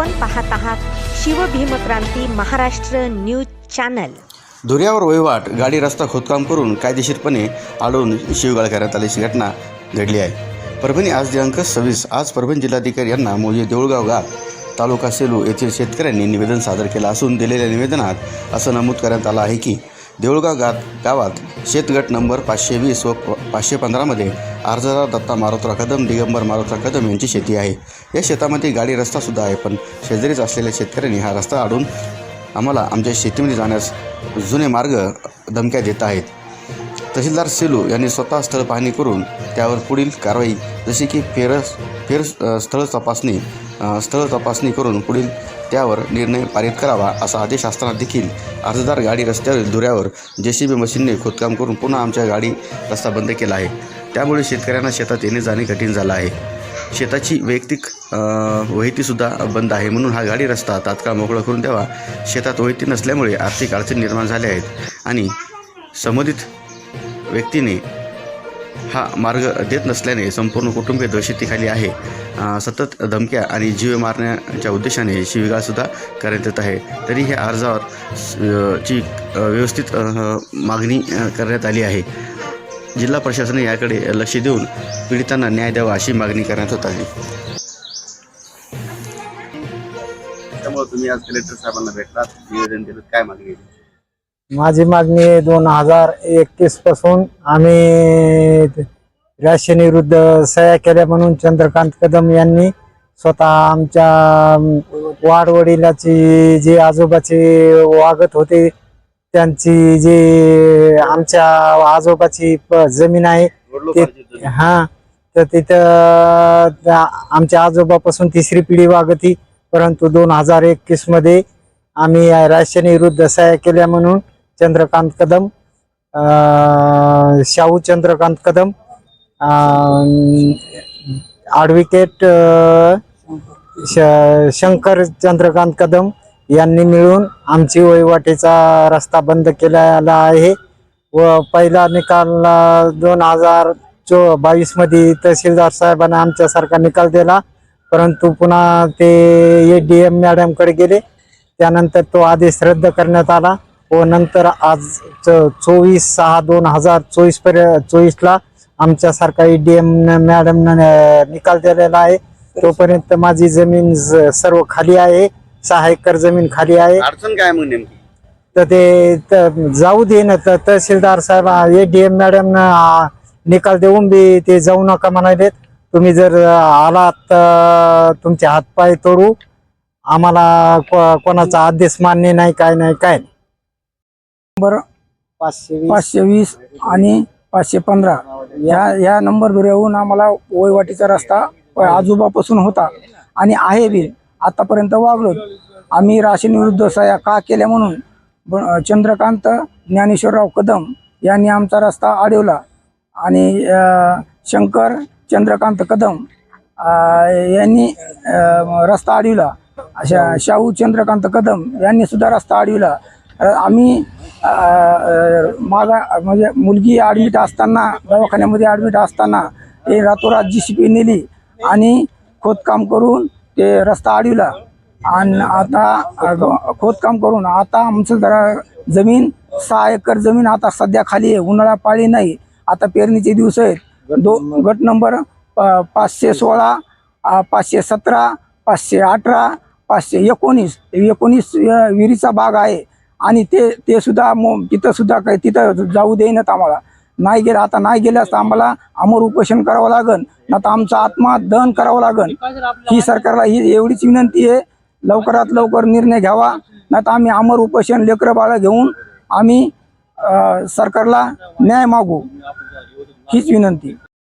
आपण पाहत आहात शिवभीमक्रांती महाराष्ट्र न्यूज चॅनल. धुऱ्यावर वहिवाट गाडी रस्ता खोदकाम करून कायदेशीरपणे आढळून शिवगाळ करण्यात आल्याची घटना घडली आहे. परभणी आज दिनांक सव्वीस आज परभणी जिल्हाधिकारी यांना मोजे देऊळगाव गाव तालुका सेलू येथील शेतकऱ्यांनी निवेदन सादर केलं असून दिलेल्या निवेदनात असं नमूद करण्यात आलं आहे की देऊळगाव गात गावात शेतगट नंबर पाचशे वीस व प- पाचशे पंधरामध्ये अर्जदार दत्ता मारुतराव कदम दिगंबर मारुतराव कदम यांची शेती आहे. या शेतामध्ये गाडी रस्तासुद्धा आहे पण शेजारीच असलेल्या शेतकऱ्यांनी हा रस्ता अडून आम्हाला आमच्या शेतीमध्ये जाण्यास जुने मार्ग धमक्या देत आहेत. तहसीलदार सेलू यांनी स्वतः स्थळ पाहणी करून त्यावर पुढील कारवाई जशी की फेर फेर स्थळ तपासणी स्थळ तपासणी करून पुढील त्यावर निर्णय पारित करावा असा आदेश असताना देखील अर्जदार गाडी रस्त्यावरील धुऱ्यावर जे सी बी मशीनने खोदकाम करून पुन्हा आमच्या गाडी रस्ता बंद केला आहे. त्यामुळे शेतकऱ्यांना शेतात येणे जाणे कठीण झालं आहे. शेताची वैयक्तिक वहितीसुद्धा बंद आहे म्हणून हा गाडी रस्ता तात्काळ मोकळा करून द्यावा. शेतात वहिती नसल्यामुळे आर्थिक अडचणी निर्माण झाल्या आहेत आणि संबंधित व्यक्तीने हा मार्ग देत नसल्याने संपूर्ण कुटुंबीय दहशतीखाली आहे. सतत धमक्या आणि जीव मारण्याच्या उद्देशाने शिवीगाळसुद्धा करण्यात येत आहे. तरी ह्या अर्जावर ची व्यवस्थित मागणी करण्यात आली आहे. जिल्हा प्रशासनाने याकडे लक्ष देऊन पीडितांना न्याय द्यावा अशी मागणी करण्यात होत आहे. त्यामुळे तुम्ही आज कलेक्टर साहेबांना भेटलात. निवेदन दिलं. काय मागणी माझी मागणी दोन हजार एकवीसपासून आम्ही राशन विरुद्ध सह्या केल्या म्हणून चंद्रकांत कदम यांनी स्वतः आमच्या वाडवडिलाची जे आजोबाचे वागत होते त्यांची जे आमच्या आजोबाची जमीन आहे ते हा तर तिथं आमच्या आजोबापासून तिसरी पिढी वागती. परंतु दोन हजार एकवीसमध्ये आम्ही राशन विरुद्ध सह्या केल्या म्हणून चंद्रकांत कदम शाहू चंद्रकांत कदम ॲडव्होकेट शंकर चंद्रकांत कदम यांनी मिळून आमची वहिवाटीचा रस्ता बंद केलेला आहे. व पहिला निकाल दोन हजार चो बावीसमध्ये तहसीलदार साहेबांना आमच्यासारखा निकाल दिला. परंतु पुन्हा ते ए डी एम मॅडमकडे गेले. त्यानंतर तो आदेश रद्द करण्यात आला. व नंतर आज चोवीस सहा दोन हजार चोवीसपर्यंत चोवीसला आमच्यासारखा ई डी एम मॅडमनं निकाल दिलेला आहे. तोपर्यंत माझी जमीन सर्व खाली आहे. सहा एकर जमीन खाली आहे. अडचण काय मग नेमकी? तर ते त- जाऊ दे ना. तर तहसीलदार साहेब ए डी एम मॅडम निकाल देऊन बी ते जाऊ नका म्हणालेत. तुम्ही जर आलात तर तुमचे हातपाय तोडू. आम्हाला को- कोणाचा आदेश मान्य नाही काय नाही काय नाही. नंबर पाचशे वीस. आणि पाचशे पंधरा. या या नंबर येऊन आम्हाला वहिवाटीचा रस्ता आजोबापासून होता आणि आहे बी. आतापर्यंत वागलो आम्ही राशन विरुद्ध सह्या का केल्या म्हणून? चंद्रकांत ज्ञानेश्वरराव कदम यांनी आमचा रस्ता अडवला. आणि शंकर चंद्रकांत कदम यांनी रस्ता अडविला. अशा शाहू चंद्रकांत कदम यांनी सुद्धा रस्ता अडविला. आम्ही माझा म्हणजे मुलगी ॲडमिट असताना दवाखान्यामध्ये ॲडमिट असताना ते रातोरात जी सी पी नेली आणि खोदकाम करून ते रस्ता अडविला आणि आता खोदकाम करून आता आमचं जरा जमीन सहा एकर जमीन आता सध्या खाली आहे उन्हाळा पाळी नाही. आता पेरणीचे दिवस आहेत. दो गट नंबर प- पाचशे सोळा पाचशे सतरा पाचशे अठरा पाचशे एकोणीस. एकोणीस विहिरीचा भाग आहे. आणि ते ते सुद्धा मो- तिथं सुद्धा काही तिथं जाऊ देईनात आम्हाला. नाही गेलं आता नाही गेल्यास तर आम्हाला अमर उपोषण करावं लागन ना तर आमचा आत्मा दहन करावं लागन. ही सरकारला ही एवढीच विनंती आहे लवकरात लवकर निर्णय घ्यावा नाही तर आम्ही अमर उपोषण लेकरं बाळं घेऊन आम्ही सरकारला न्याय मागू. हीच विनंती.